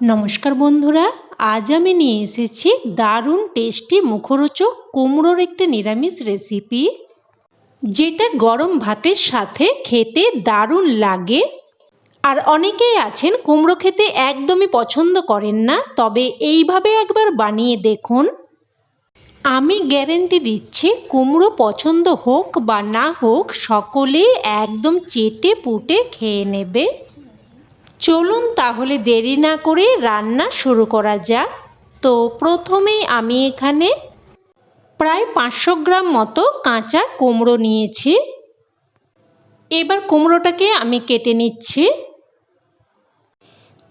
নমস্কার বন্ধুরা, আজ আমি নিয়ে এসেছি দারুণ টেস্টি মুখরোচক কুমড়োর একটি নিরামিষ রেসিপি যেটা গরম ভাতের সাথে খেতে দারুণ লাগে। আর অনেকেই আছেন কুমড়ো খেতে একদমই পছন্দ করেন না, তবে এইভাবে একবার বানিয়ে দেখুন। আমি গ্যারেন্টি দিচ্ছি, কুমড়ো পছন্দ হোক বা না হোক, সকলেই একদম চেটে পুটে খেয়ে নেবে। চলুন তাহলে দেরি না করে রান্না শুরু করা যাক। তো প্রথমেই আমি এখানে প্রায় পাঁচশো গ্রাম মতো কাঁচা কুমড়ো নিয়েছি। এবার কুমড়োটাকে আমি কেটে নিচ্ছি।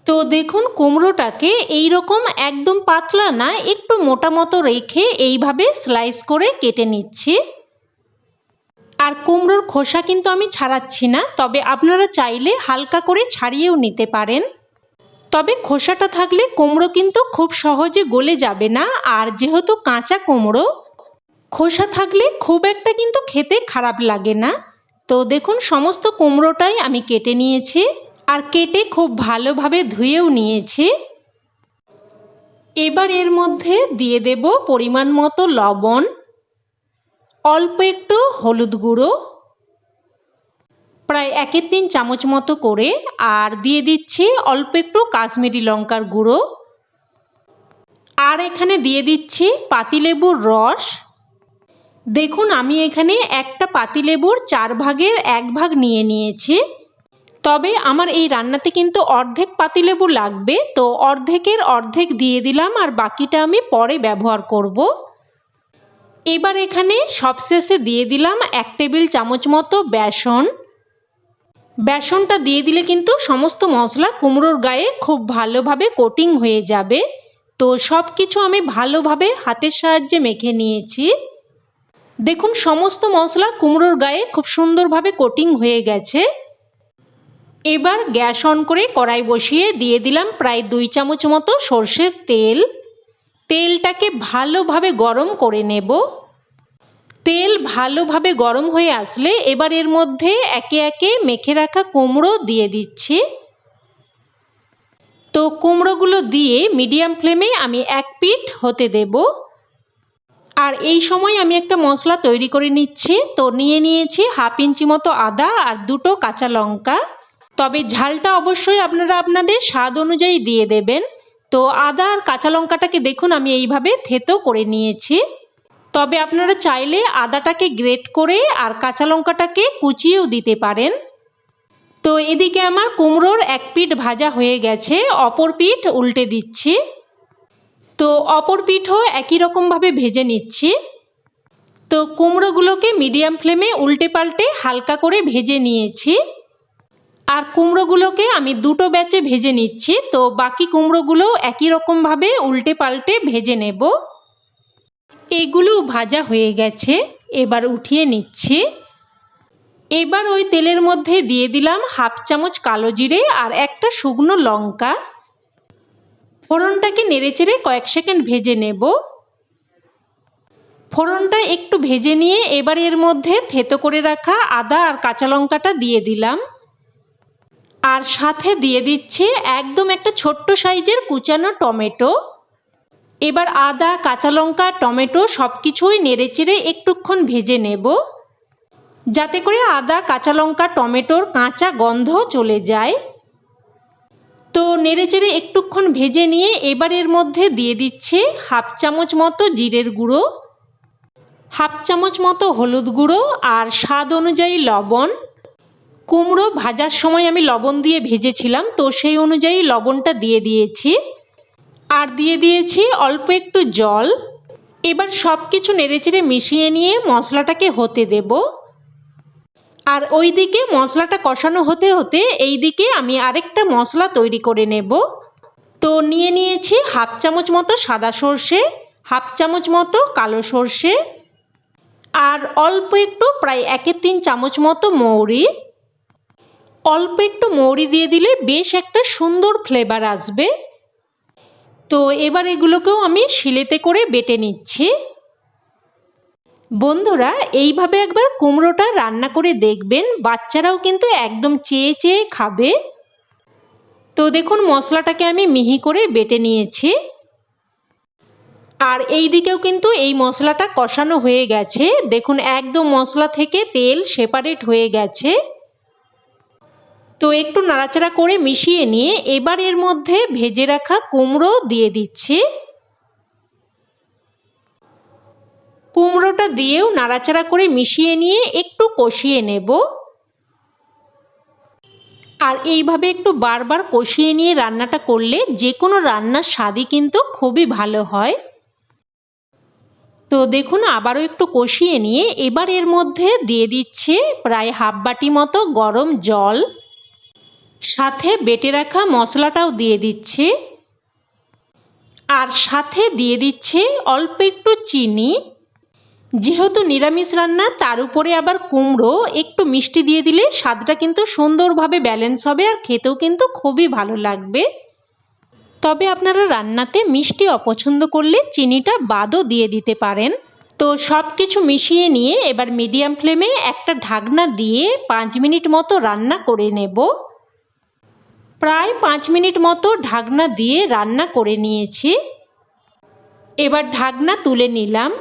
তো দেখুন, কুমড়োটাকে এই রকম একদম পাতলা না, একটু মোটা মতো রেখে এইভাবে স্লাইস করে কেটে নিচ্ছি। আর কুমড়োর খোসা কিন্তু আমি ছাড়াচ্ছি না, তবে আপনারা চাইলে হালকা করে ছাড়িয়েও নিতে পারেন। তবে খোসাটা থাকলে কুমড়ো কিন্তু খুব সহজে গলে যাবে না, আর যেহেতু কাঁচা কুমড়ো, খোসা থাকলে খুব একটা কিন্তু খেতে খারাপ লাগে না। তো দেখুন, সমস্ত কুমড়োটাই আমি কেটে নিয়েছি, আর কেটে খুব ভালোভাবে ধুয়েও নিয়েছি। এবার এর মধ্যে দিয়ে দেব পরিমাণ মতো লবণ। অল্প একটু হলুদ গুঁড়ো, প্রায় একের তিন চামচ মতো করে, আর দিয়ে দিচ্ছি অল্প একটু কাশ্মীরি লঙ্কার গুঁড়ো। আর এখানে দিয়ে দিচ্ছি পাতিলেবুর রস। দেখুন, আমি এখানে একটা পাতিলেবুর চার ভাগের এক ভাগ নিয়ে নিয়েছি। তবে আমার এই রান্নাতে কিন্তু অর্ধেক পাতিলেবু লাগবে, তো অর্ধেকের অর্ধেক দিয়ে দিলাম, আর বাকিটা আমি পরে ব্যবহার করব। এবার এখানে সবশেষে দিয়ে দিলাম এক টেবিল চামচ মতো বেসন। বেসনটা দিয়ে দিলে কিন্তু সমস্ত মশলা কুমড়োর গায়ে খুব ভালোভাবে কোটিং হয়ে যাবে। তো সব কিছু আমি ভালোভাবে হাতের সাহায্যে মেখে নিয়েছি। দেখুন, সমস্ত মশলা কুমড়োর গায়ে খুব সুন্দরভাবে কোটিং হয়ে গেছে। এবার গ্যাস অন করে কড়াই বসিয়ে দিয়ে দিলাম প্রায় দুই চামচ মতো সর্ষের তেল। তেলটাকে ভালোভাবে গরম করে নেব। তেল ভালোভাবে গরম হয়ে আসলে এবার এর মধ্যে একে একে মেখে রাখা কুমড়ো দিয়ে দিচ্ছি। তো কুমড়োগুলো দিয়ে মিডিয়াম ফ্লেমে আমি এক পিঠ হতে দেব। আর এই সময় আমি একটা মশলা তৈরি করে নিচ্ছি। তো নিয়ে নিয়েছি হাফ ইঞ্চি মতো আদা আর দুটো কাঁচা লঙ্কা। তবে ঝালটা অবশ্যই আপনারা আপনাদের স্বাদ অনুযায়ী দিয়ে দেবেন। তো আদা আর কাঁচা লঙ্কাটাকে দেখুন আমি এইভাবে থেতো করে নিয়েছি। তবে আপনারা চাইলে আদাটাকে গ্রেট করে আর কাঁচা লঙ্কাটাকে কুচিয়েও দিতে পারেন। তো এদিকে আমার কুমড়োর এক পিঠ ভাজা হয়ে গেছে, অপর পিঠ উল্টে দিচ্ছি। তো অপর পিঠও একই রকমভাবে ভেজে নিচ্ছি। তো কুমড়োগুলোকে মিডিয়াম ফ্লেমে উল্টে পাল্টে হালকা করে ভেজে নিয়েছি। আর কুমড়োগুলোকে আমি দুটো ব্যাচে ভেজে নিচ্ছি, তো বাকি কুমড়োগুলো একই রকমভাবে উল্টে পাল্টে ভেজে নেব। এগুলো ভাজা হয়ে গেছে, এবার উঠিয়ে নিচ্ছি। এবার ওই তেলের মধ্যে দিয়ে দিলাম হাফ চামচ কালো জিরে আর একটা শুকনো লঙ্কা। ফোড়নটাকে নেড়েচেড়ে কয়েক সেকেন্ড ভেজে নেব। ফোড়নটা একটু ভেজে নিয়ে এবার এর মধ্যে থেতো করে রাখা আদা আর কাঁচা লঙ্কাটা দিয়ে দিলাম। আর সাথে দিয়ে দিচ্ছি একদম একটা ছোট্ট সাইজের কুচানো টমেটো। এবার আদা, কাঁচা লঙ্কা, টমেটো সব কিছুই নেড়েচেড়ে একটুক্ষণ ভেজে নেব। যাতে করে আদা, কাঁচা লঙ্কা, টমেটোর কাঁচা গন্ধ চলে যায়। তো নেড়েচেড়ে একটুক্ষণ ভেজে নিয়ে এবার এর মধ্যে দিয়ে দিচ্ছে হাফ চামচ মতো জিরের গুঁড়ো, হাফ চামচ মতো হলুদ গুঁড়ো আর স্বাদ অনুযায়ী লবণ। কুমড়ো ভাজার সময় আমি লবণ দিয়ে ভেজেছিলাম, তো সেই অনুযায়ী লবণটা দিয়ে দিয়েছি। আর দিয়ে দিয়েছি অল্প একটু জল। এবার সব কিছু নেড়েচেড়ে মিশিয়ে নিয়ে মশলাটাকে হতে দেব। আর ওই দিকে মশলাটা কষানো হতে হতে এই দিকে আমি আরেকটা মশলা তৈরি করে নেব। তো নিয়ে নিয়েছি হাফ চামচ মতো সাদা সর্ষে, হাফ চামচ মতো কালো সর্ষে আর অল্প একটু প্রায় একের তিন চামচ মতো মৌরি। অল্প একটু মৌরি দিয়ে দিলে বেশ একটা সুন্দর ফ্লেভার আসবে। তো এবার এগুলোকেও আমি শিলেতে করে বেটে নিচ্ছি। বন্ধুরা, এইভাবে একবার কুমড়োটা রান্না করে দেখবেন, বাচ্চারাও কিন্তু একদম চেয়ে চেয়ে খাবে। তো দেখুন, মশলাটাকে আমি মিহি করে বেটে নিয়েছি। আর এই দিকেও কিন্তু এই মশলাটা কষানো হয়ে গেছে। দেখুন, একদম মশলা থেকে তেল সেপারেট হয়ে গেছে। তো একটু নাড়াচাড়া করে মিশিয়ে নিয়ে এবার এর মধ্যে ভেজে রাখা কুমড়ো দিয়ে দিচ্ছি। কুমড়োটা দিয়েও নাড়াচাড়া করে মিশিয়ে নিয়ে একটু কষিয়ে নেব। আর এইভাবে একটু বারবার কষিয়ে নিয়ে রান্নাটা করলে যে কোনো রান্নার স্বাদই কিন্তু খুবই ভালো হয়। তো দেখুন, আবারও একটু কষিয়ে নিয়ে এবার এর মধ্যে দিয়ে দিচ্ছে প্রায় হাফ বাটি মতো গরম জল। সাথে বেটে রাখা মশলাটাও দিয়ে দিচ্ছে। আর সাথে দিয়ে দিচ্ছে অল্প একটু চিনি। যেহেতু নিরামিষ রান্না, তার উপরে আবার কুমড়ো, একটু মিষ্টি দিয়ে দিলে স্বাদটা কিন্তু সুন্দরভাবে ব্যালেন্স হবে আর খেতেও কিন্তু খুবই ভালো লাগবে। তবে আপনারা রান্নাতে মিষ্টি অপছন্দ করলে চিনিটা বাদও দিয়ে দিতে পারেন। তো সব কিছু মিশিয়ে নিয়ে এবার মিডিয়াম ফ্লেমে একটা ঢাকনা দিয়ে পাঁচ মিনিট মতো রান্না করে নেব। প্রায় পাঁচ মিনিট মতো ঢাকনা দিয়ে রান্না করে নিয়েছি। এবার ঢাকনা তুলে নিলাম।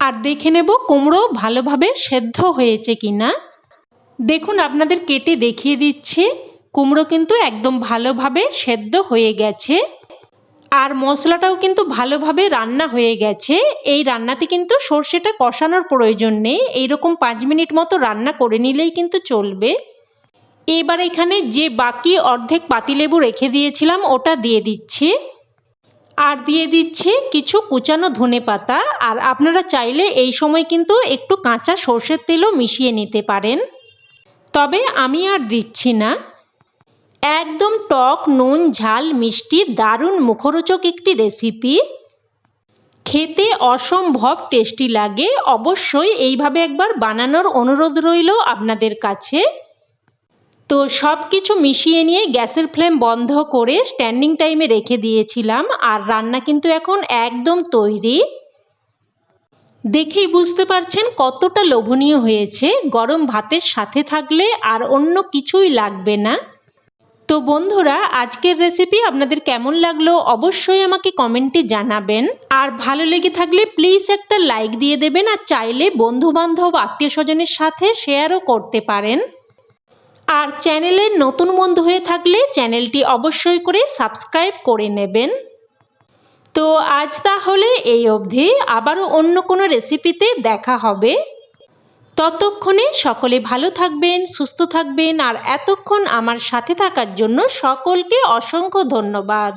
আর দেখে নেব কুমড়ো ভালোভাবে সেদ্ধ হয়েছে কিনা। দেখুন, আপনাদের কেটে দেখিয়ে দিচ্ছে। কুমড়ো কিন্তু একদম ভালোভাবে সেদ্ধ হয়ে গেছে। আর মশলাটাও কিন্তু ভালোভাবে রান্না হয়ে গেছে। এই রান্নাতে কিন্তু সর্ষেটা কষানোর প্রয়োজন নেই। এইরকম পাঁচ মিনিট মতো রান্না করে নিলেই কিন্তু চলবে। এবার এখানে যে বাকি অর্ধেক পাতিলেবু রেখে দিয়েছিলাম, ওটা দিয়ে দিচ্ছি। আর দিয়ে দিচ্ছে কিছু কুচানো ধনে পাতা। আর আপনারা চাইলে এই সময় কিন্তু একটু কাঁচা সর্ষের তেলও মিশিয়ে নিতে পারেন। তবে আমি আর দিচ্ছি না। একদম টক, নুন, ঝাল, মিষ্টি, দারুণ মুখরোচক একটি রেসিপি। খেতে অসম্ভব টেস্টি লাগে। অবশ্যই এইভাবে একবার বানানোর অনুরোধ রইল আপনাদের কাছে। তো সব কিছু মিশিয়ে নিয়ে গ্যাসের ফ্লেম বন্ধ করে স্ট্যান্ডিং টাইমে রেখে দিয়েছিলাম, আর রান্না কিন্তু এখন একদম তৈরি। দেখেই বুঝতে পারছেন কতটা লোভনীয় হয়েছে। গরম ভাতের সাথে থাকলে আর অন্য কিছুই লাগবে না। তো বন্ধুরা, আজকের রেসিপি আপনাদের কেমন লাগল অবশ্যই আমাকে কমেন্টে জানাবেন। আর ভালো লেগে থাকলে প্লিজ একটা লাইক দিয়ে দেবেন, আর চাইলে বন্ধু বান্ধব আত্মীয় স্বজনের সাথে শেয়ারও করতে পারেন। আর চ্যানেলের নতুন বন্ধু হয়ে থাকলে চ্যানেলটি অবশ্যই করে সাবস্ক্রাইব করে নেবেন। তো আজ তাহলে এই অবধি। আবারও অন্য কোনো রেসিপিতে দেখা হবে। ততক্ষণে সকলে ভালো থাকবেন, সুস্থ থাকবেন। আর এতক্ষণ আমার সাথে থাকার জন্য সকলকে অসংখ্য ধন্যবাদ।